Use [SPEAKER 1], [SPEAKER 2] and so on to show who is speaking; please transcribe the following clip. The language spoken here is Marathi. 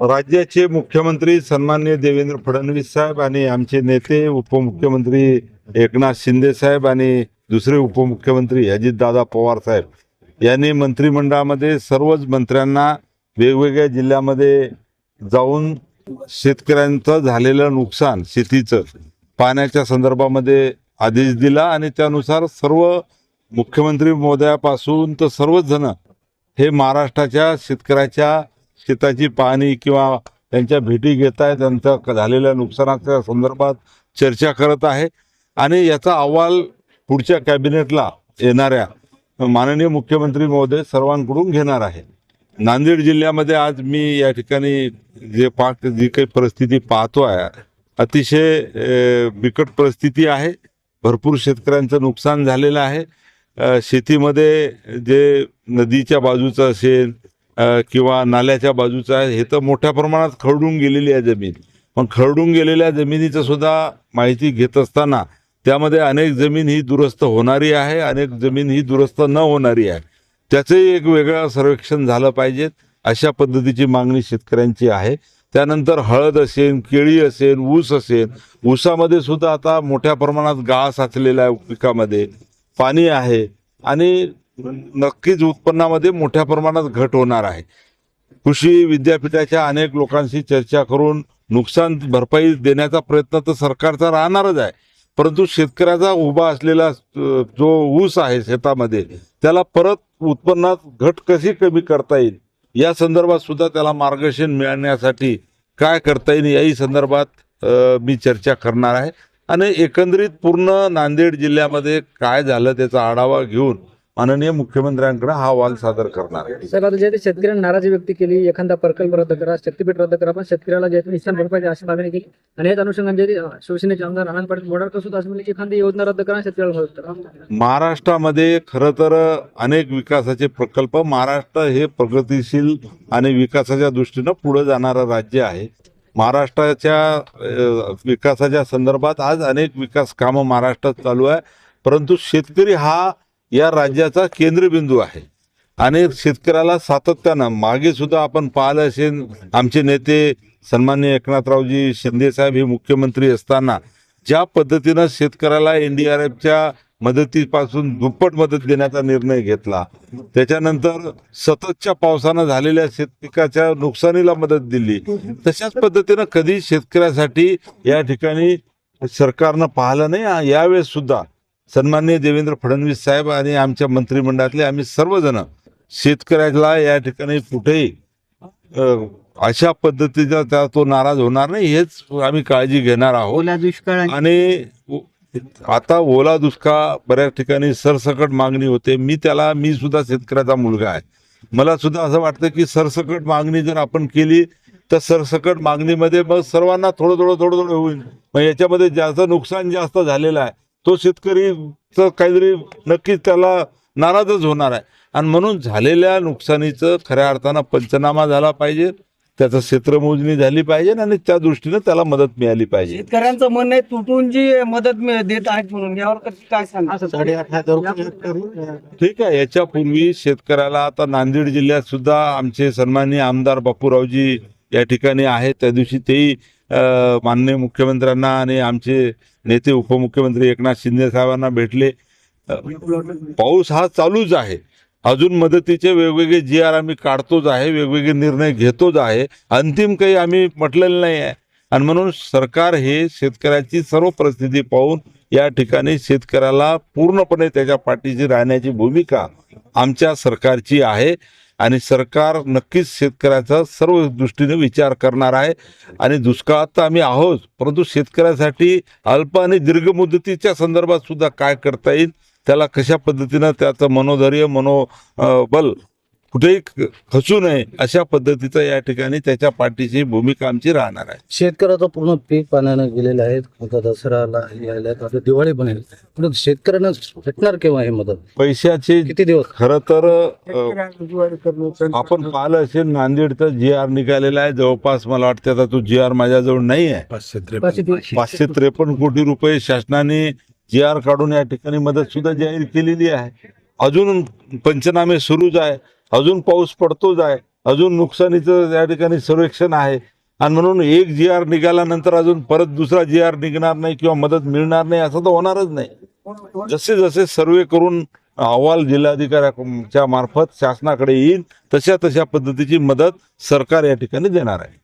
[SPEAKER 1] राज्याचे मुख्यमंत्री सन्माननीय देवेंद्र फडणवीस साहेब आणि आमचे नेते उपमुख्यमंत्री एकनाथ शिंदे साहेब आणि दुसरे उपमुख्यमंत्री अजितदादा पवार साहेब यांनी मंत्रिमंडळामध्ये सर्वच मंत्र्यांना वेगवेगळ्या जिल्ह्यामध्ये जाऊन शेतकऱ्यांचं झालेलं नुकसान शेतीचं पाण्याच्या संदर्भामध्ये आदेश दिला आणि त्यानुसार सर्व मुख्यमंत्री महोदयापासून तर सर्वच जण हे महाराष्ट्राच्या शेतकऱ्याच्या शेताची पाहणी किंवा त्यांच्या भेटी घेत आहे त्यांचं झालेल्या नुकसानाच्या संदर्भात चर्चा करत आहे. आणि याचा अहवाल पुढच्या कॅबिनेटला येणाऱ्या माननीय मुख्यमंत्री महोदय सर्वांकडून घेणार आहे. नांदेड जिल्ह्यामध्ये आज मी या ठिकाणी जे पाक जी काही परिस्थिती पाहतो आहे अतिशय बिकट परिस्थिती आहे. भरपूर शेतकऱ्यांचं नुकसान झालेलं आहे. शेतीमध्ये जे नदीच्या बाजूचं असेल किंवा नाल्याच्या बाजूचं आहे हे तर मोठ्या प्रमाणात खरडून गेलेली आहे जमीन. पण खरडून गेलेल्या जमिनीचं सुद्धा माहिती घेत असताना त्यामध्ये अनेक जमीन ही दुरुस्त होणारी आहे अनेक जमीन ही दुरुस्त न होणारी आहे. त्याचंही एक वेगळं सर्वेक्षण झालं पाहिजेत अशा पद्धतीची मागणी शेतकऱ्यांची आहे. त्यानंतर हळद असेल केळी असेल ऊस असेल ऊसामध्ये सुद्धा आता मोठ्या प्रमाणात गाळ साचलेला आहे पिकामध्ये. पाणी आहे आणि नक्कीच उत्पन्नामध्ये मोठ्या प्रमाणात घट होणार आहे. कृषी विद्यापीठाच्या अनेक लोकांशी चर्चा करून नुकसान भरपाई देण्याचा प्रयत्न तर सरकारचा राहणारच आहे. परंतु शेतकऱ्याचा उभा असलेला जो ऊस आहे शेतामध्ये त्याला परत उत्पन्नात घट कशी कमी करता येईल? या संदर्भात सुद्धा त्याला मार्गदर्शन मिळण्यासाठी काय करता येईल? याही संदर्भात मी चर्चा करणार आहे. आणि एकंदरीत पूर्ण नांदेड जिल्ह्यामध्ये काय झालं त्याचा आढावा घेऊन माननीय मुख्यमंत्र्यांकडे हा अहवाल सादर करणार आहे.
[SPEAKER 2] साहेब आता जे शेतकऱ्यांनी नाराजी व्यक्त केली एखादा प्रकल्प रद्द करा शक्तीपीठ रद्द करा पण शेतकऱ्याला जे नुकसान भरपाई द्या अशी मागणी केली. आणि याच अनुषंगाने जे शिवसेनेचे आमदार आनंद पाटील मोडाळकर सुद्धा असं म्हणले की एखादी योजना रद्द करा शेतकऱ्याला मदत करा.
[SPEAKER 1] महाराष्ट्रामध्ये खरं तर अनेक विकासाचे प्रकल्प महाराष्ट्र हे प्रगतिशील आणि विकासाच्या दृष्टीनं पुढे जाणारं राज्य आहे. महाराष्ट्राच्या विकासाच्या संदर्भात आज अनेक विकास कामं महाराष्ट्रात चालू आहे. परंतु शेतकरी हा या राज्याचा केंद्रबिंदू आहे. आणि शेतकऱ्याला सातत्यानं मागे सुद्धा आपण पाहिलं असेल आमचे नेते सन्मान्य एकनाथरावजी शिंदे साहेब हे मुख्यमंत्री असताना ज्या पद्धतीनं शेतकऱ्याला एनडीआरएफच्या मदतीपासून दुप्पट मदत देण्याचा निर्णय घेतला. त्याच्यानंतर सततच्या पावसानं झालेल्या शेतपिकाच्या नुकसानीला मदत दिली. तशाच पद्धतीनं कधी शेतकऱ्यासाठी या ठिकाणी सरकारनं पाहिलं नाही. यावेळेस सुद्धा सन्माननीय देवेंद्र फडणवीस साहेब आणि आमच्या मंत्रिमंडळातले आम्ही सर्वजण शेतकऱ्याला या ठिकाणी कुठेही अशा पद्धतीचा त्या तो नाराज होणार नाही हेच आम्ही काळजी घेणार आहोत.
[SPEAKER 3] आणि
[SPEAKER 1] आता ओला दुष्काळ बऱ्याच ठिकाणी सरसकट मागणी होते. मी त्याला मी सुद्धा शेतकऱ्याचा मुलगा आहे. मला सुद्धा असं वाटतं की सरसकट मागणी जर आपण केली तर सरसकट मागणीमध्ये मग सर्वांना थोडं थोडं थोडं थोडं होईल. मग याच्यामध्ये जास्त नुकसान जास्त झालेलं आहे. तो शेतकरीचं काहीतरी नक्कीच त्याला नाराजच होणार आहे. आणि म्हणून झालेल्या नुकसानीचं खऱ्या अर्थानं पंचनामा झाला पाहिजे. त्याचं क्षेत्रमोजणी झाली पाहिजे आणि त्या दृष्टीनं त्याला मदत मिळाली पाहिजे.
[SPEAKER 3] शेतकऱ्यांचं म्हणणं आहे तुटून जी मदत मिळ- देत आहेत म्हणून. यावर कसं काय सांगा
[SPEAKER 2] साडेआठ हजार रुपये
[SPEAKER 1] ठीक आहे याच्यापूर्वी शेतकऱ्याला आता नांदेड जिल्ह्यात सुद्धा आमचे सन्माननीय आमदार बापूरावजी या ठिकाणी आहेत. त्या दिवशी तेही अं, माननीय मुख्यमंत्र्यांना आणि आमचे नेते उपमुख्यमंत्री एकनाथ शिंदे साहेबांना भेटले. अं, पाऊस हा चालूच आहे. अजून मदतीचे वेगवेगळे जी आर आम्ही काढतोच आहे वेगवेगळे निर्णय घेतोच आहे अंतिम काही आम्ही म्हटलेलं नाही आहे. आणि म्हणून सरकार हे शेतकऱ्याची सर्व परिस्थिती पाहून या ठिकाणी शेतकऱ्याला पूर्णपणे त्याच्या पाठीशी राहण्याची भूमिका आमच्या सरकारची आहे. आणि सरकार नक्कीच शेतकऱ्याचा सर्व दृष्टीने विचार करणार आहे. आणि दुष्काळात तर आम्ही आहोत परंतु शेतकऱ्यासाठी अल्प आणि दीर्घ मुदतीच्या संदर्भात सुद्धा काय करता येईल त्याला कशा पद्धतीनं त्याचं मनोधैर्य मनोबल कुठेही खचू नये अशा पद्धतीचं या ठिकाणी त्याच्या पाठीची भूमिका आमची राहणार आहे.
[SPEAKER 4] शेतकऱ्याचं पूर्ण पीक पाण्यानं गेलेलं आहे. आता दसऱ्याला यायला आता दिवाळी पण आहे पण शेतकऱ्यांना भेटणार केव्हा हे मदत?
[SPEAKER 1] पैशाचे
[SPEAKER 4] किती दिवस?
[SPEAKER 1] खरं तर आपण पाहिलं असेल नांदेडचं जी आर निघालेला आहे. जवळपास मला वाटतं आता तो जी आर माझ्याजवळ नाही आहे. पाचशे त्रेपन्न कोटी रुपये शासनाने जी आर काढून या ठिकाणी मदत सुद्धा जाहीर केलेली आहे. अजून पंचनामे सुरूच आहे. अजून पाऊस पडतोच आहे. अजून नुकसानीचं या ठिकाणी सर्वेक्षण आहे. आणि म्हणून एक जी आर निघाल्यानंतर अजून परत दुसरा जी आर निघणार नाही किंवा मदत मिळणार नाही असं तर होणारच नाही. जसे जसे सर्वे करून अहवाल जिल्हाधिकाऱ्याच्या मार्फत शासनाकडे येईल तशा तशा पद्धतीची मदत सरकार या ठिकाणी देणार आहे.